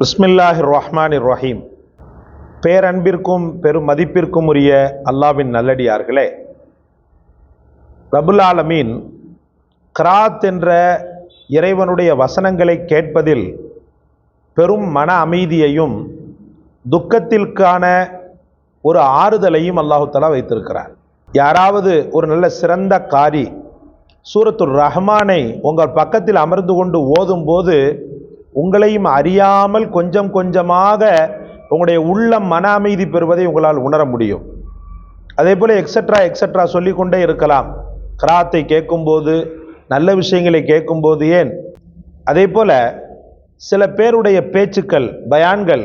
பிஸ்மில்லாஹி ரஹ்மான் ரஹீம் பேரன்பிற்கும் பெரும் மதிப்பிற்கும் உரிய அல்லாவின் நல்லடியார்களே ரபுல் ஆலமீன் கிராத் என்ற இறைவனுடைய வசனங்களை கேட்பதில் பெரும் மன அமைதியையும் துக்கத்திற்கான ஒரு ஆறுதலையும் அல்லாஹுத்தலா வைத்திருக்கிறார். யாராவது ஒரு நல்ல சிறந்த காரி சூரத்துர் ரஹ்மானை உங்கள் பக்கத்தில் அமர்ந்து கொண்டு ஓதும்போது உங்களையும் அறியாமல் கொஞ்சம் கொஞ்சமாக உங்களுடைய உள்ளம் மன அமைதி பெறுவதை உங்களால் உணர முடியும். அதே போல் எக்ஸட்ரா எக்ஸட்ரா சொல்லிக்கொண்டே இருக்கலாம். கிராத்தை கேட்கும்போது நல்ல விஷயங்களை கேட்கும்போது ஏன்? அதே போல் சில பேருடைய பேச்சுக்கள் பயான்கள்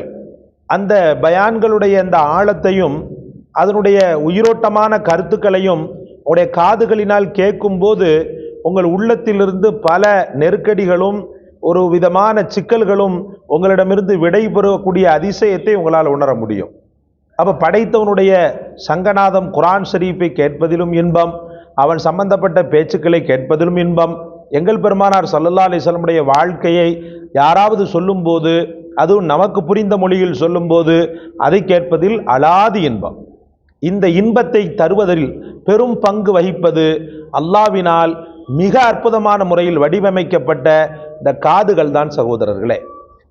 அந்த பயான்களுடைய அந்த ஆழத்தையும் அதனுடைய உயிரோட்டமான கருத்துக்களையும் உங்களுடைய காதுகளினால் கேட்கும்போது உங்கள் உள்ளத்திலிருந்து பல நெருக்கடிகளும் ஒரு விதமான சிக்கல்களும் உங்களிடமிருந்து விடைபெறக்கூடிய அதிசயத்தை உங்களால் உணர முடியும். அப்போ படைத்தவனுடைய சங்கநாதம் குரான் ஷரீஃபை கேட்பதிலும் இன்பம் அவன் சம்பந்தப்பட்ட பேச்சுக்களை கேட்பதிலும் இன்பம். எங்கள் பெருமானார் சல்லல்லா அலிஸ்லமுடைய வாழ்க்கையை யாராவது சொல்லும்போது அதுவும் நமக்கு புரிந்த மொழியில் சொல்லும்போது அதை கேட்பதில் அலாதி இன்பம். இந்த இன்பத்தை தருவதில் பெரும் பங்கு வகிப்பது அல்லாவினால் மிக அற்புதமான முறையில் வடிவமைக்கப்பட்ட இந்த காதுகள் தான் சகோதரர்களே.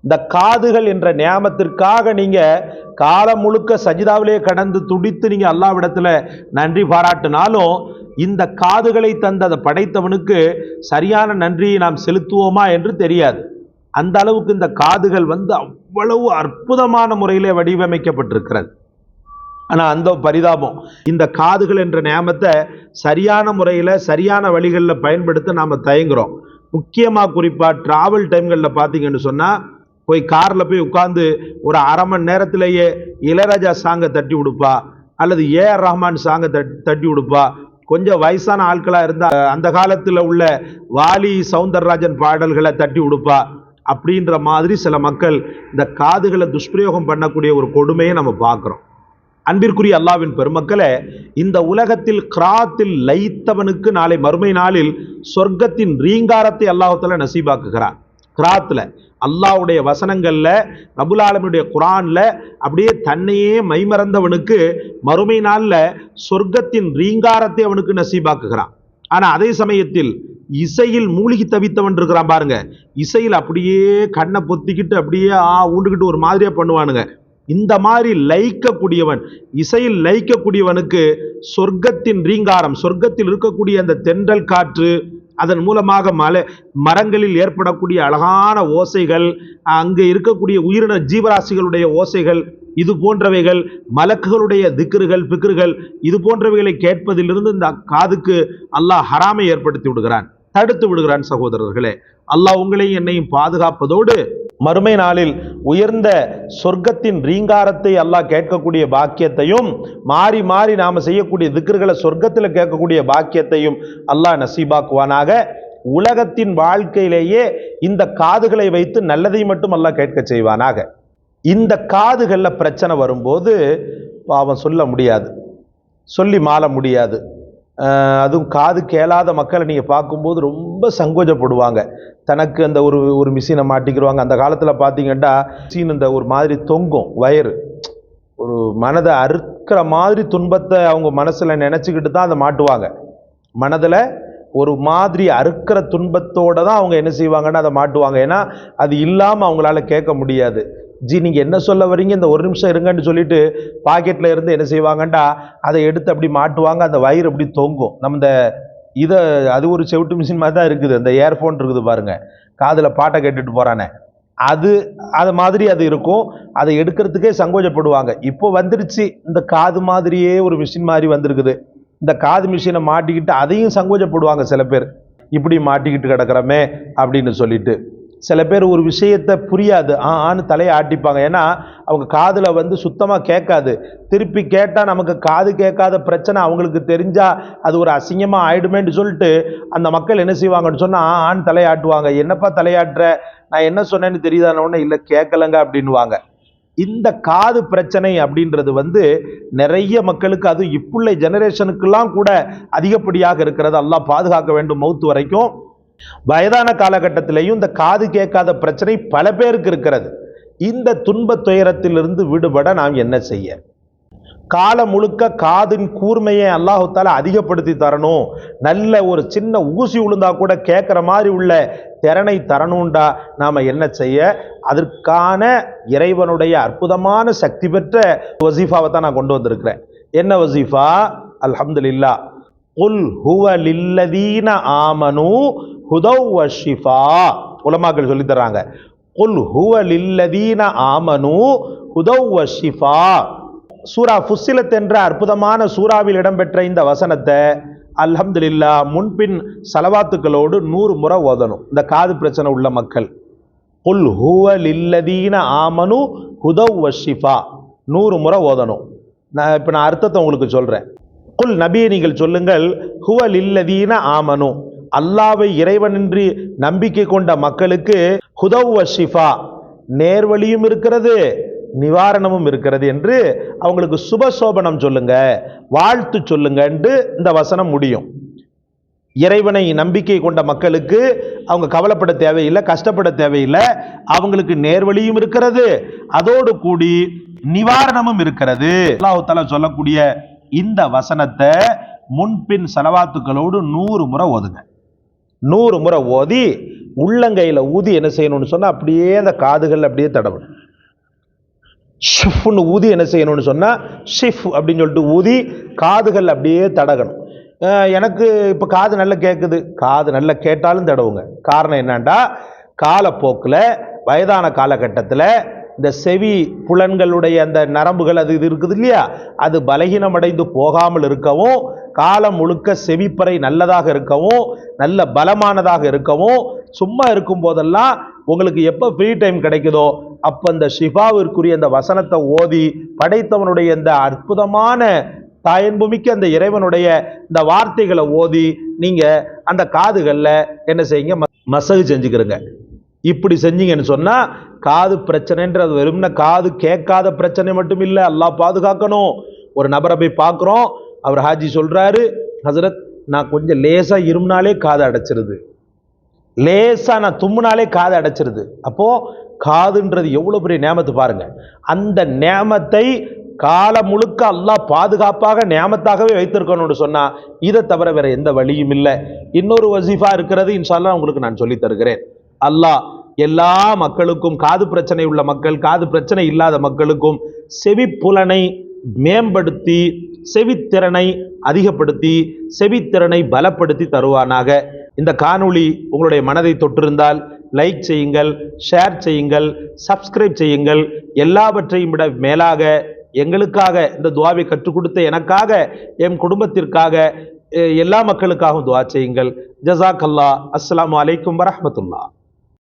இந்த காதுகள் என்ற நியாமத்திற்காக நீங்கள் காலம் முழுக்க சஜிதாவிலே கடந்து துடித்து நீங்கள் அல்லாவிடத்தில் நன்றி பாராட்டினாலும் இந்த காதுகளை தந்த அதை படைத்தவனுக்கு சரியான நன்றியை நாம் செலுத்துவோமா என்று தெரியாது. அந்த அளவுக்கு இந்த காதுகள் வந்து அவ்வளவு அற்புதமான முறையிலே வடிவமைக்கப்பட்டிருக்கிறது. ஆனால் அந்த பரிதாபம். இந்த காதுகள் என்ற நியமத்தை சரியான முறையில் சரியான வழிகளில் பயன்படுத்த நாம் தயங்குறோம். முக்கியமாக குறிப்பாக ட்ராவல் டைம்களில் பார்த்தீங்கன்னு சொன்னால் போய் காரில் போய் உட்காந்து ஒரு அரை மணி நேரத்திலேயே இளையராஜா சாங்கை தட்டி விடுப்பா அல்லது ஏஆர் ரஹ்மான் சாங்கை தட் தட்டி விடுப்பா கொஞ்சம் வயசான ஆட்களாக இருந்தால் அந்த காலத்தில் உள்ள வாலி சவுந்தரராஜன் பாடல்களை தட்டி விடுப்பா அப்படின்ற மாதிரி சில மக்கள் இந்த காதுகளை துஷ்பிரயோகம் பண்ணக்கூடிய ஒரு கொடுமையை நம்ம பார்க்குறோம். அன்பிற்குரிய அல்லாவின் பெருமக்களே இந்த உலகத்தில் கிராத்தில் லைத்தவனுக்கு நாளை மறுமை நாளில் சொர்க்கத்தின் ரீங்காரத்தை அல்லாஹால நசீபாக்குகிறான். கிராத்தில் அல்லாவுடைய வசனங்களில் ரபுல் குரானில் அப்படியே தன்னையே மைமறந்தவனுக்கு மறுமை நாளில் சொர்க்கத்தின் ரீங்காரத்தை அவனுக்கு நசீபாக்குகிறான். ஆனால் அதே சமயத்தில் இசையில் மூழ்கி தவித்தவன் இருக்கிறான் பாருங்க. இசையில் அப்படியே கண்ணை பொத்திக்கிட்டு அப்படியே ஆ ஊண்டுக்கிட்டு ஒரு மாதிரியாக பண்ணுவானுங்க. இந்த மாதிரி லயிக்கக்கூடியவன் இசையில் லயிக்கக்கூடியவனுக்கு சொர்க்கத்தின் ரீங்காரம் சொர்க்கத்தில் இருக்கக்கூடிய அந்த தென்றல் காற்று அதன் மூலமாக மலை மரங்களில் ஏற்படக்கூடிய அழகான ஓசைகள் அங்கே இருக்கக்கூடிய உயிரின ஜீவராசிகளுடைய ஓசைகள் இது போன்றவைகள் மலக்குகளுடைய திக்ருகள் பிக்ருகள் இது போன்றவைகளை கேட்பதிலிருந்து இந்த காதுக்கு அல்லாஹ் ஹராமை ஏற்படுத்தி விடுகிறான். தடுத்து விடுகிறான் சகோதரர்களே. அல்லாஹ் உங்களையும் என்னையும் பாதுகாப்பதோடு மறுமை நாளில் உயர்ந்த சொர்க்கத்தின் ரீங்காரத்தை அல்லாஹ் கேட்கக்கூடிய பாக்கியத்தையும் மாறி மாறி நாம் செய்யக்கூடிய திக்ருகளை சொர்க்கத்தில் கேட்கக்கூடிய பாக்கியத்தையும் அல்லாஹ் நசீபாக்குவானாக. உலகத்தின் வாழ்க்கையிலேயே இந்த காதுகளை வைத்து நல்லதை மட்டும் அல்லாஹ் கேட்க செய்வானாக. இந்த காதுகளில் பிரச்சனை வரும்போது பாவம் சொல்ல முடியாது. சொல்லி மாற முடியாது. அதுவும் காது கேளாத மக்களை நீங்கள் பார்க்கும்போது ரொம்ப சங்கோஜப்படுவாங்க. தனக்கு அந்த ஒரு ஒரு மிஷினை மாட்டிக்கிடுவாங்க அந்த காலத்தில் பார்த்தீங்கன்னா மிஷின் இந்த ஒரு மாதிரி தொங்கும் வயறு. ஒரு மனதை அறுக்கிற மாதிரி துன்பத்தை அவங்க மனசில் நினச்சிக்கிட்டு தான் அதை மாட்டுவாங்க. மனதில் ஒரு மாதிரி அறுக்கிற துன்பத்தோடு தான் அவங்க என்ன செய்வாங்கன்னா அதை மாட்டுவாங்க. ஏன்னா அது இல்லாமல் அவங்களால கேட்க முடியாது. ஜி நீங்கள் என்ன சொல்ல வரீங்க இந்த ஒரு நிமிஷம் இருங்கன்னு சொல்லிட்டு பாக்கெட்டில் இருந்து என்ன செய்வாங்கண்டா? அதை எடுத்து அப்படி மாட்டுவாங்க. அந்த வயிறு அப்படி தொங்கும். நம்ம இந்த இதை அது ஒரு செவிட்டு மிஷின் மாதிரி தான் இருக்குது. இந்த ஏர்ஃபோன் இருக்குது பாருங்கள் காதில் பாட்டை கேட்டுட்டு போகிறானே அது அது மாதிரி அது இருக்கும். அதை எடுக்கிறதுக்கே சங்கோஜப்படுவாங்க. இப்போ வந்துருச்சு. இந்த காது மாதிரியே ஒரு மிஷின் மாதிரி வந்திருக்குது. இந்த காது மிஷினை மாட்டிக்கிட்டு அதையும் சங்கோஜப்படுவாங்க சில பேர். இப்படி மாட்டிக்கிட்டு கிடக்கிறோமே அப்படின்னு சொல்லிட்டு. சில பேர் ஒரு விஷயத்தை புரியாது. ஆ ஆன்னு தலையை ஆட்டிப்பாங்க. ஏன்னா அவங்க காதில் வந்து சுத்தமாக கேட்காது. திருப்பி கேட்டால் நமக்கு காது கேட்காத பிரச்சனை அவங்களுக்கு தெரிஞ்சால் அது ஒரு அசிங்கமாக ஆயிடுமேன்னு சொல்லிட்டு அந்த மக்கள் என்ன செய்வாங்கன்னு சொன்னால் ஆ ஆன்னு தலையாட்டுவாங்க என்னப்பா தலையாட்டுற நான் என்ன சொன்னேன்னு தெரியுதான உடனே இல்லை கேட்கலங்க அப்படின்னுவாங்க. இந்த காது பிரச்சனை அப்படின்றது வந்து நிறைய மக்களுக்கு அது இப்புள்ள ஜெனரேஷனுக்கெல்லாம் கூட அதிகப்படியாக இருக்கிறது. எல்லாம் பாதுகாக்க வேண்டும் மௌத்து வரைக்கும். வயதான காலகட்டத்திலையும் இந்த காது கேட்காத பிரச்சனை பல பேருக்கு இருக்கிறது. இந்த துன்பத் துயரத்திலிருந்து விடுபட நாம் என்ன செய்ய? காலம் முழுக்க காதின் கூர்மையை அல்லாஹு அதிகப்படுத்தி தரணும். நல்ல ஒரு சின்ன ஊசி விழுந்தா கூட கேட்குற மாதிரி உள்ள திறனை தரணும்டா. நாம் என்ன செய்ய? அதற்கான இறைவனுடைய அற்புதமான சக்தி பெற்ற வசீஃபாவை தான் நான் கொண்டு வந்திருக்கிறேன். என்ன வசீஃபா? அல்ஹம்துலில்லா குல் ஹுவ லில்லதீன ஆமனு ஹுதவ் வஷிஃபா உலமாக்கள் சொல்லித் தர்றாங்க. குல் ஹுவ லில்லதீன ஆமனு ஹுதவ் வஷிஃபா சூரா ஃபுஸ்ஸிலத் என்ற அற்புதமான சூறாவில் இடம்பெற்ற இந்த வசனத்தை அல்ஹம்துலில்லா முன்பின் செலவாத்துக்களோடு நூறு முறை ஓதணும். இந்த காது பிரச்சனை உள்ள மக்கள். குல் ஹுவ லில்லதீன ஆமனு ஹுதவ் வஷிஃபா நூறு முறை ஓதணும். நான் இப்போ நான் அர்த்தத்தை உங்களுக்கு சொல்கிறேன் குல் நபியை நீங்கள் சொல்லுங்கள் ஹுவ லில்லதீன ஆமனு. அல்லாவை இறைவனின்றி நம்பிக்கை கொண்ட மக்களுக்கு ஹுதவ் ஷிஃபா. நேர்வழியும் இருக்கிறது நிவாரணமும் இருக்கிறது என்று அவங்களுக்கு சுபசோபனம் சொல்லுங்க வாழ்த்து சொல்லுங்கன்ட்டு இந்த வசனம் முடியும். இறைவனை நம்பிக்கை கொண்ட மக்களுக்கு அவங்க கவலைப்பட தேவையில்லை கஷ்டப்பட தேவையில்லை. அவங்களுக்கு நேர்வழியும் இருக்கிறது அதோடு கூடி நிவாரணமும் இருக்கிறது. அல்லாஹால சொல்லக்கூடிய இந்த வசனத்தை முன்பின் செலவாத்துக்களோடு நூறு முறை ஓதுங்க. நூறு முறை ஓதி உள்ளங்கையில் ஊதி என்ன செய்யணும்னு சொன்னால் அப்படியே அந்த காதுகள் அப்படியே தடவணும். ஷிஃப்னு ஊதி என்ன செய்யணும்னு சொன்னால் ஷிஃப் அப்படின்னு சொல்லிட்டு ஊதி காதுகள் அப்படியே தடகணும். எனக்கு இப்போ காது நல்லா கேட்குது காது நல்லா கேட்டாலும் தடவுங்க. காரணம் என்னன்னா காலப்போக்கில் வயதான காலகட்டத்தில் இந்த செவி புலன்களுடைய அந்த நரம்புகள் அது இது இருக்குது இல்லையா? அது பலகீனமடைந்து போகாமல் இருக்கவும் காலம் முழுக்க செவிப்பறை நல்லதாக இருக்கவும் நல்ல பலமானதாக இருக்கவும் சும்மா இருக்கும் போதெல்லாம் உங்களுக்கு எப்போ ஃப்ரீ டைம் கிடைக்குதோ அப்போ அந்த ஷிஃபாவிற்குரிய அந்த வசனத்தை ஓதி படைத்தவனுடைய இந்த அற்புதமான தாயன்புமிக்க அந்த இறைவனுடைய இந்த வார்த்தைகளை ஓதி நீங்கள் அந்த காதுகளில் என்ன செய்யுங்க மசகு செஞ்சுக்கிறங்க. இப்படி செஞ்சீங்கன்னு சொன்னால் காது பிரச்சனைன்றது வெறும்னா காது கேட்காத பிரச்சனை மட்டும் இல்லை எல்லாம் பாதுகாக்கணும். ஒரு நபரை போய் பார்க்குறோம் அவர் ஹாஜி சொல்கிறாரு ஹசரத் நான் கொஞ்சம் லேசாக இருமுனாலே காது அடைச்சிருது. லேசாக நான் தும்முனாலே காது அடைச்சிருது. அப்போது காதுன்றது எவ்வளோ பெரிய நேமத்தை பாருங்கள் அந்த நேமத்தை காலம் முழுக்க அல்லாஹ் பாதுகாப்பாக நேமத்தாகவே வைத்திருக்கணும்னு சொன்னால் இதை தவிர வேற எந்த வழியும் இல்லை. இன்னொரு வசீஃபா இருக்கிறது இன்ஷால்லாம் உங்களுக்கு நான் சொல்லித் தருகிறேன். அல்லாஹ் எல்லா மக்களுக்கும் காது பிரச்சனை உள்ள மக்கள் காது பிரச்சனை இல்லாத மக்களுக்கும் செவிப்புலனை மேம்படுத்தி செவித்திறனை அதிகப்படுத்தி செவித்திறனை பலப்படுத்தி தருவானாக. இந்த காணொளி உங்களுடைய மனதை தொற்றிருந்தால் லைக் செய்யுங்கள் ஷேர் செய்யுங்கள் சப்ஸ்கிரைப் செய்யுங்கள். எல்லாவற்றையும் விட மேலாக எங்களுக்காக இந்த துவாவை கற்றுக் கொடுத்த எனக்காக என் குடும்பத்திற்காக எல்லா மக்களுக்காகவும் துவா செய்யுங்கள். ஜசாக் அல்லா அஸ்லாம் அலைக்கும் வரமத்துல்லா